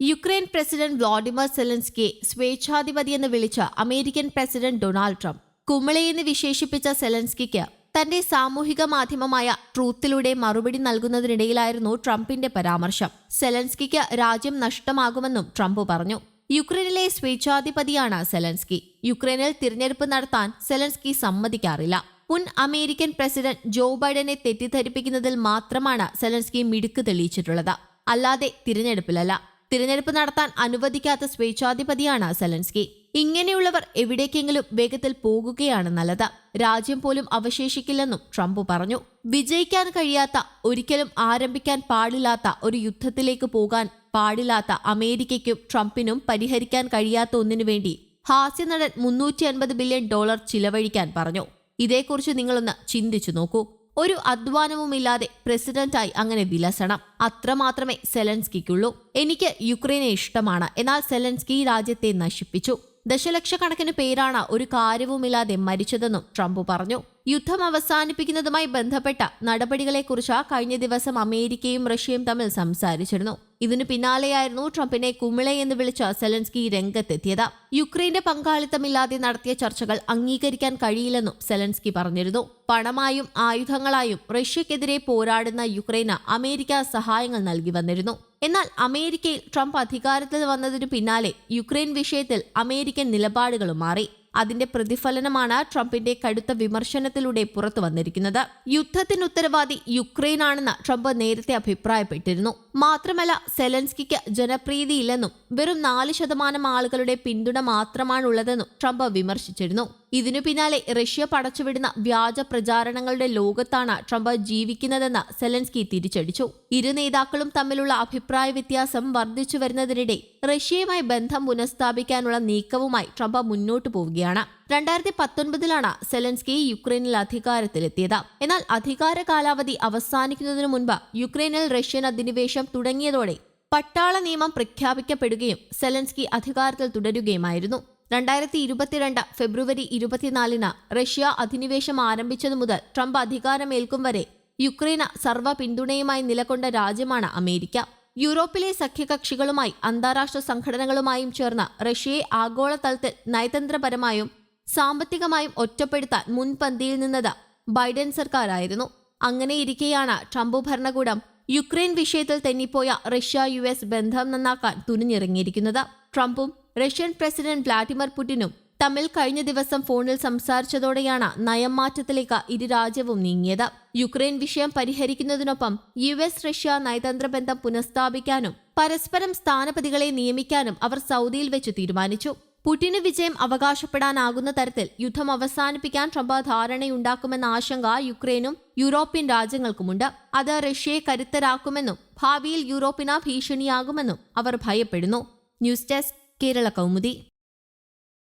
Ukraine president Vladimir സെലൻസ്കിയെ സ്വേച്ഛാധിപതി എന്ന് വിളിച്ച അമേരിക്കൻ പ്രസിഡന്റ് ഡൊണാൾഡ് ട്രംപ് കുമളയെന്ന് വിശേഷിപ്പിച്ച സെലൻസ്കിക്ക് തന്റെ സാമൂഹിക മാധ്യമമായ ട്രൂത്തിലൂടെ മറുപടി നൽകുന്നതിനിടയിലായിരുന്നു ട്രംപിന്റെ പരാമർശം. സെലൻസ്കിക്ക് രാജ്യം നഷ്ടമാകുമെന്നും ട്രംപ് പറഞ്ഞു. യുക്രൈനിലെ സ്വേച്ഛാധിപതിയാണ് സെലൻസ്കി. യുക്രൈനിൽ തിരഞ്ഞെടുപ്പ് നടത്താൻ സെലൻസ്കി സമ്മതിക്കാറില്ല. മുൻ അമേരിക്കൻ പ്രസിഡന്റ് ജോ ബൈഡനെ തെറ്റിദ്ധരിപ്പിക്കുന്നതിൽ മാത്രമാണ് സെലൻസ്കി മിടുക്ക് തെളിയിച്ചിട്ടുള്ളത്. അല്ലാതെ തിരഞ്ഞെടുപ്പിലല്ല. തിരഞ്ഞെടുപ്പ് നടത്താൻ അനുവദിക്കാത്ത സ്വേച്ഛാധിപതിയാണ് സെലൻസ്കി. ഇങ്ങനെയുള്ളവർ എവിടേക്കെങ്കിലും വേഗത്തിൽ പോകുകയാണ് നല്ലത്. രാജ്യം പോലും അവശേഷിക്കില്ലെന്നും ട്രംപ് പറഞ്ഞു. വിജയിക്കാൻ കഴിയാത്ത ഒരിക്കലും ആരംഭിക്കാൻ പാടില്ലാത്ത ഒരു യുദ്ധത്തിലേക്ക് പോകാൻ പാടില്ലാത്ത അമേരിക്കയ്ക്കും ട്രംപിനും പരിഹരിക്കാൻ കഴിയാത്ത ഒന്നിനു വേണ്ടി ഹാസ്യനടൻ മുന്നൂറ്റി അൻപത് ബില്യൺ ഡോളർ ചിലവഴിക്കാൻ പറഞ്ഞു. ഇതേക്കുറിച്ച് നിങ്ങളൊന്ന് ചിന്തിച്ചു നോക്കൂ. ഒരു അധ്വാനവുമില്ലാതെ പ്രസിഡന്റായി അങ്ങനെ വിലസണം. അത്രമാത്രമേ സെലൻസ്കിക്കുള്ളൂ. എനിക്ക് യുക്രൈനെ ഇഷ്ടമാണ്. എന്നാൽ സെലൻസ്കി രാജ്യത്തെ നശിപ്പിച്ചു. ദശലക്ഷക്കണക്കിന് പേരാണ് ഒരു കാര്യവുമില്ലാതെ മരിച്ചതെന്നും ട്രംപ് പറഞ്ഞു. യുദ്ധം അവസാനിപ്പിക്കുന്നതുമായി ബന്ധപ്പെട്ട നടപടികളെക്കുറിച്ച് കഴിഞ്ഞ ദിവസം അമേരിക്കയും റഷ്യയും തമ്മിൽ സംസാരിച്ചിരുന്നു. ഇതിനു പിന്നാലെയായിരുന്നു ട്രംപിനെ കുമിള എന്ന് വിളിച്ച സെലൻസ്കി രംഗത്തെത്തിയത്. യുക്രൈന്റെ പങ്കാളിത്തമില്ലാതെ നടത്തിയ ചർച്ചകൾ അംഗീകരിക്കാൻ കഴിയില്ലെന്നും സെലൻസ്കി പറഞ്ഞിരുന്നു. പണമായും ആയുധങ്ങളായും റഷ്യക്കെതിരെ പോരാടുന്ന യുക്രൈന് അമേരിക്ക സഹായങ്ങൾ നൽകി വന്നിരുന്നു. എന്നാൽ അമേരിക്കയിൽ ട്രംപ് അധികാരത്തിൽ വന്നതിനു പിന്നാലെ യുക്രൈൻ വിഷയത്തിൽ അമേരിക്കൻ നിലപാടുകളും മാറി. അതിന്റെ പ്രതിഫലനമാണ് ട്രംപിന്റെ കടുത്ത വിമർശനത്തിലൂടെ പുറത്തു വന്നിരിക്കുന്നത്. യുദ്ധത്തിന് ഉത്തരവാദി യുക്രൈനാണെന്ന് ട്രംപ് നേരത്തെ അഭിപ്രായപ്പെട്ടിരുന്നു. മാത്രമല്ല സെലൻസ്കിക്ക് ജനപ്രീതിയില്ലെന്നും വെറും നാല് ശതമാനം ആളുകളുടെ പിന്തുണ മാത്രമാണുള്ളതെന്നും ട്രംപ് വിമർശിച്ചിരുന്നു. ഇതിനു പിന്നാലെ റഷ്യ പടച്ചുവിടുന്ന വ്യാജ പ്രചാരണങ്ങളുടെ ലോകത്താണ് ട്രംപ് ജീവിക്കുന്നതെന്ന് സെലൻസ്കി തിരിച്ചടിച്ചു. ഇരു നേതാക്കളും തമ്മിലുള്ള അഭിപ്രായ വ്യത്യാസം വർദ്ധിച്ചു വരുന്നതിനിടെ റഷ്യയുമായി ബന്ധം പുനഃസ്ഥാപിക്കാനുള്ള നീക്കവുമായി ട്രംപ് മുന്നോട്ടു പോവുകയാണ്. രണ്ടായിരത്തി പത്തൊൻപതിലാണ് സെലൻസ്കി യുക്രൈനിൽ അധികാരത്തിലെത്തിയത്. എന്നാൽ അധികാര കാലാവധി അവസാനിക്കുന്നതിനു മുൻപ് യുക്രൈനിൽ റഷ്യൻ അധിനിവേശം തുടങ്ങിയതോടെ പട്ടാള നിയമം പ്രഖ്യാപിക്കപ്പെടുകയും സെലൻസ്കി അധികാരത്തിൽ തുടരുകയുമായിരുന്നു. രണ്ടായിരത്തി ഇരുപത്തിരണ്ട് ഫെബ്രുവരി ഇരുപത്തിനാലിന് റഷ്യ അധിനിവേശം ആരംഭിച്ചതു മുതൽ ട്രംപ് അധികാരമേൽക്കും വരെ യുക്രൈന് സർവ പിന്തുണയുമായി നിലകൊണ്ട രാജ്യമാണ് അമേരിക്ക. യൂറോപ്പിലെ സഖ്യകക്ഷികളുമായി അന്താരാഷ്ട്ര സംഘടനകളുമായും ചേർന്ന് റഷ്യയെ ആഗോളതലത്തിൽ നയതന്ത്രപരമായും സാമ്പത്തികമായും ഒറ്റപ്പെടുത്താൻ മുൻപന്തിയിൽ നിന്നത് ബൈഡൻ സർക്കാരായിരുന്നു. അങ്ങനെയിരിക്കെയാണ് ട്രംപ് ഭരണകൂടം യുക്രൈൻ വിഷയത്തിൽ തെന്നിപ്പോയ റഷ്യ യു എസ് ബന്ധം നന്നാക്കാൻ തുനിഞ്ഞിറങ്ങിയിരിക്കുന്നത്. ട്രംപും റഷ്യൻ പ്രസിഡന്റ് വ്ളാഡിമിർ പുടിനും തമ്മിൽ കഴിഞ്ഞ ദിവസം ഫോണിൽ സംസാരിച്ചതോടെയാണ് നയം മാറ്റത്തിലേക്ക് ഇരു രാജ്യവും നീങ്ങിയത്. യുക്രൈൻ വിഷയം പരിഹരിക്കുന്നതിനൊപ്പം യു എസ് റഷ്യ നയതന്ത്ര ബന്ധം പുനഃസ്ഥാപിക്കാനും പരസ്പരം സ്ഥാനപതികളെ നിയമിക്കാനും അവർ സൗദിയിൽ വെച്ച് തീരുമാനിച്ചു. പുടിന് വിജയം അവകാശപ്പെടാനാകുന്ന തരത്തിൽ യുദ്ധം അവസാനിപ്പിക്കാൻ ട്രംപ് ധാരണയുണ്ടാക്കുമെന്ന ആശങ്ക യുക്രൈനും യൂറോപ്യൻ രാജ്യങ്ങൾക്കുമുണ്ട്. അത് റഷ്യയെ കരുത്തരാക്കുമെന്നും ഭാവിയിൽ യൂറോപ്പിന് ഭീഷണിയാകുമെന്നും അവർ ഭയപ്പെടുന്നു. News desk Kerala Kaumudi.